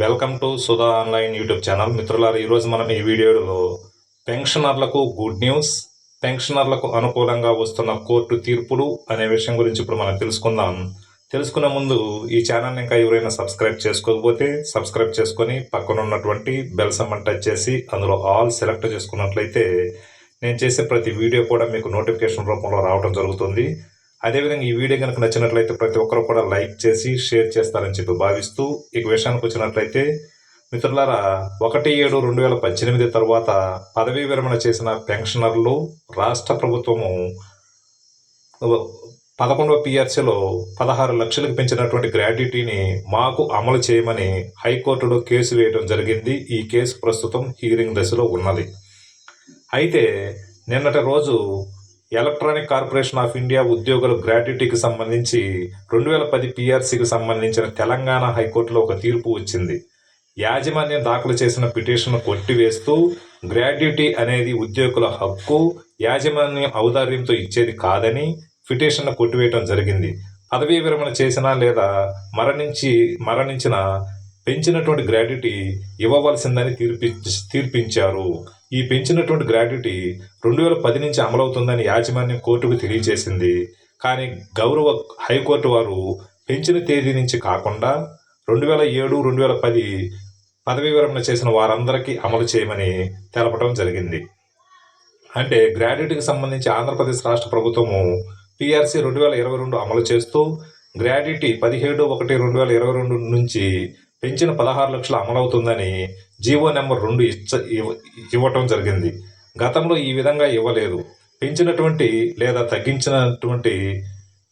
Welcome to Sudha online YouTube channel మిత్రులారు ఈరోజు మనం ఈ వీడియోలో పెన్షనర్లకు గుడ్ న్యూస్ పెన్షనర్లకు అనుకూలంగా వస్తున్న కోర్టు తీర్పులు అనే విషయం గురించి ఇప్పుడు మనం తెలుసుకుందాం. తెలుసుకునే ముందు ఈ ఛానల్ని ఇంకా ఎవరైనా సబ్స్క్రైబ్ చేసుకోకపోతే సబ్స్క్రైబ్ చేసుకొని పక్కన ఉన్నటువంటి బెల్ సమ్మన్ టచ్ చేసి అందులో ఆల్ సెలెక్ట్ చేసుకున్నట్లయితే నేను చేసే ప్రతి వీడియో కూడా మీకు నోటిఫికేషన్ రూపంలో రావడం జరుగుతుంది. అదేవిధంగా ఈ వీడియో కనుక నచ్చినట్లయితే ప్రతి ఒక్కరు కూడా లైక్ చేసి షేర్ చేస్తారని చెప్పి భావిస్తూ ఈ విషయానికి వచ్చినట్లయితే మిత్రులారా ఒకటి ఏడు రెండు వేల పద్దెనిమిది తర్వాత పదవీ విరమణ చేసిన పెన్షనర్లు రాష్ట్ర ప్రభుత్వము పదకొండవ పిఆర్సీలో పదహారు లక్షలకు పెంచినటువంటి గ్రాడ్యుటీని మాకు అమలు చేయమని హైకోర్టులో కేసు వేయడం జరిగింది. ఈ కేసు ప్రస్తుతం హీరింగ్ దశలో ఉన్నది. అయితే నిన్నటి రోజు ఎలక్ట్రానిక్ కార్పొరేషన్ ఆఫ్ ఇండియా ఉద్యోగుల గ్రాట్యుటీకి సంబంధించి రెండు వేల పది పిఆర్సీకి సంబంధించిన తెలంగాణ హైకోర్టులో ఒక తీర్పు వచ్చింది. యాజమాన్యం దాఖలు చేసిన పిటిషన్ కొట్టివేస్తూ గ్రాడ్యుటీ అనేది ఉద్యోగుల హక్కు యాజమాన్యం ఔదార్యంతో ఇచ్చేది కాదని పిటిషన్ కొట్టివేయడం జరిగింది. పదవీ విరమణ చేసినా లేదా మరణించి మరణించిన పెంచినటువంటి గ్రాట్యుటీ ఇవ్వవలసిందని తీర్పి తీర్పించారు. ఈ పెంచినటువంటి గ్రాట్యుటీ రెండు వేల పది నుంచి అమలవుతుందని యాజమాన్యం కోర్టుకు తెలియజేసింది. కానీ గౌరవ హైకోర్టు వారు పెంచిన తేదీ నుంచి కాకుండా రెండు వేల ఏడు రెండు వేల పది పదవీ విరమణ చేసిన వారందరికీ అమలు చేయమని తెలపడం జరిగింది. అంటే గ్రాడ్యుటీకి సంబంధించి ఆంధ్రప్రదేశ్ రాష్ట్ర ప్రభుత్వము పిఆర్సీ రెండు వేల ఇరవై రెండు అమలు చేస్తూ గ్రాడ్యుటీ పదిహేడు ఒకటి రెండు వేల ఇరవై రెండు నుంచి పెంచిన పదహారు లక్షలు అమలవుతుందని జీవో నెంబర్ రెండు ఇచ్చ ఇవ్వటం జరిగింది. గతంలో ఈ విధంగా ఇవ్వలేదు. పెంచినటువంటి లేదా తగ్గించినటువంటి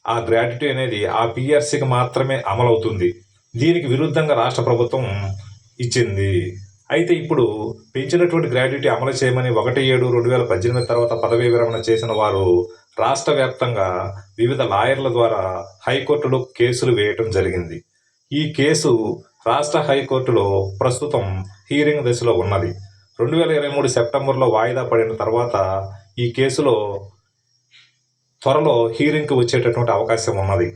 ఆ గ్రాడ్యుటీ అనేది ఆ పిఆర్సీకి మాత్రమే అమలవుతుంది. దీనికి విరుద్ధంగా రాష్ట్ర ప్రభుత్వం ఇచ్చింది. అయితే ఇప్పుడు పెంచినటువంటి గ్రాడ్యుటీ అమలు చేయమని ఒకటి ఏడు రెండు వేల పద్దెనిమిది తర్వాత పదవీ విరమణ చేసిన వారు రాష్ట్ర వ్యాప్తంగా వివిధ లాయర్ల ద్వారా హైకోర్టులో కేసులు వేయటం జరిగింది. ఈ కేసు రాష్ట్ర హైకోర్టులో ప్రస్తుతం హీరింగ్ దశలో ఉన్నది. రెండు వేల ఇరవై మూడు సెప్టెంబర్లో వాయిదా పడిన తర్వాత ఈ కేసులో త్వరలో హీరింగ్కి వచ్చేటటువంటి అవకాశం ఉన్నది.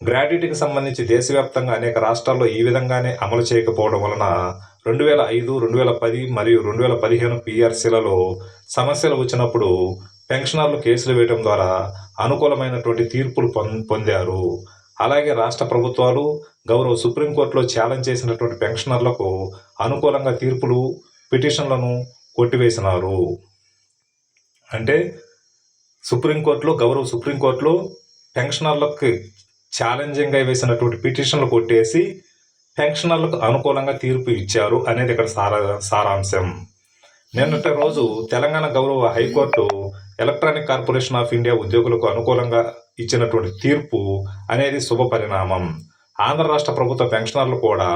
గ్రాడ్యుటీకి సంబంధించి దేశవ్యాప్తంగా అనేక రాష్ట్రాల్లో ఈ విధంగానే అమలు చేయకపోవడం వలన రెండు వేల ఐదు రెండు వేల పది మరియు రెండు వేల పదిహేను పిఆర్సీలలో సమస్యలు వచ్చినప్పుడు పెన్షనర్లు కేసులు వేయడం ద్వారా అనుకూలమైనటువంటి తీర్పులు పొందారు. అలాగే రాష్ట్ర ప్రభుత్వాలు గౌరవ సుప్రీంకోర్టులో ఛాలెంజ్ చేసినటువంటి పెన్షనర్లకు అనుకూలంగా తీర్పులు పిటిషన్లను కొట్టివేసినారు. అంటే సుప్రీంకోర్టులో గౌరవ సుప్రీంకోర్టులో పెన్షనర్లకు ఛాలెంజింగ్గా వేసినటువంటి పిటిషన్లు కొట్టేసి పెన్షనర్లకు అనుకూలంగా తీర్పు ఇచ్చారు అనేది ఇక్కడ సారా సారాంశం. నిన్నటి రోజు తెలంగాణ గౌరవ high court electronic corporation of India ఉద్యోగులకు అనుకూలంగా ఇచ్చినటువంటి తీర్పు అనేది శుభ పరిణామం. ఆంధ్ర రాష్ట్ర ప్రభుత్వ పెన్షనర్లు కూడా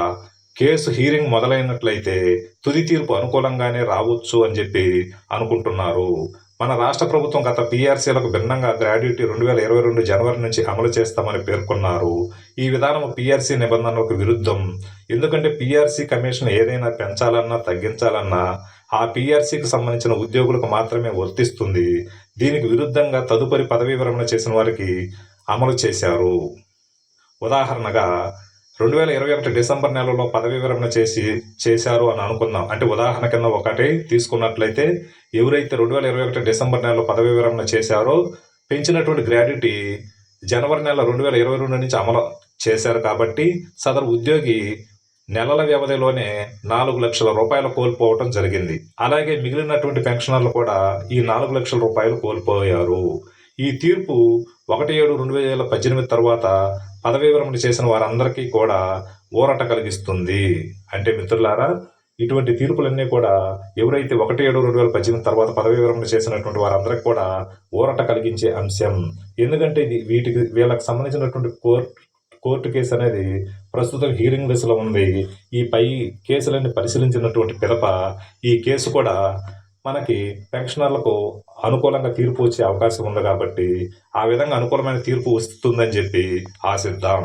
కేసు హీరింగ్ మొదలైనట్లయితే తుది తీర్పు అనుకూలంగానే రావచ్చు అని చెప్పి అనుకుంటున్నారు. మన రాష్ట్ర ప్రభుత్వం గత పీఆర్సీలకు భిన్నంగా గ్రాడ్యుటీ రెండు వేల ఇరవై రెండు జనవరి నుంచి అమలు చేస్తామని పేర్కొన్నారు. ఈ విధానం పీఆర్సీ నిబంధనలకు విరుద్ధం. ఎందుకంటే పీఆర్సీ కమిషన్ ఏదైనా పెంచాలన్నా తగ్గించాలన్నా ఆ పీఆర్సీకి సంబంధించిన ఉద్యోగులకు మాత్రమే వర్తిస్తుంది. దీనికి విరుద్ధంగా తదుపరి పదవీ విరమణ చేసిన వారికి అమలు చేశారు. ఉదాహరణగా రెండు వేల ఇరవై ఒకటి డిసెంబర్ నెలలో పదవీ విరమణ చేసి చేశారు అని అనుకుందాం. అంటే ఉదాహరణ కింద ఒకటి తీసుకున్నట్లయితే ఎవరైతే రెండు వేల ఇరవై ఒకటి డిసెంబర్ నెలలో పదవీ విరమణ చేశారో పెంచినటువంటి గ్రాడ్యుటీ జనవరి నెల రెండు వేల ఇరవై రెండు నుంచి అమలు చేశారు కాబట్టి సదరు ఉద్యోగి నెలల వ్యవధిలోనే నాలుగు లక్షల రూపాయలు కోల్పోవటం జరిగింది. అలాగే మిగిలినటువంటి పెన్షనర్లు కూడా ఈ నాలుగు లక్షల రూపాయలు కోల్పోయారు. ఈ తీర్పు ఒకటి ఏడు రెండు వేల పద్దెనిమిది తర్వాత పదవీ విరమణ చేసిన వారందరికీ కూడా ఊరట కలిగిస్తుంది. అంటే మిత్రులారా ఇటువంటి తీర్పులన్నీ కూడా ఎవరైతే ఒకటి ఏడు రెండు వేల పద్దెనిమిది తర్వాత పదవీ విరమణ చేసినటువంటి వారందరికీ కూడా ఊరట కలిగించే అంశం. ఎందుకంటే ఇది వీటికి వీళ్ళకి సంబంధించినటువంటి కోర్టు కోర్టు కేసు అనేది ప్రస్తుతం హీరింగ్ దశలో ఉంది. ఈ పై కేసులన్నీ పరిశీలించినటువంటి పిదప ఈ కేసు కూడా మనకి పెన్షనర్లకు అనుకూలంగా తీర్పు వచ్చే అవకాశం ఉంది కాబట్టి ఆ విధంగా అనుకూలమైన తీర్పు వస్తుందని చెప్పి ఆశిద్దాం.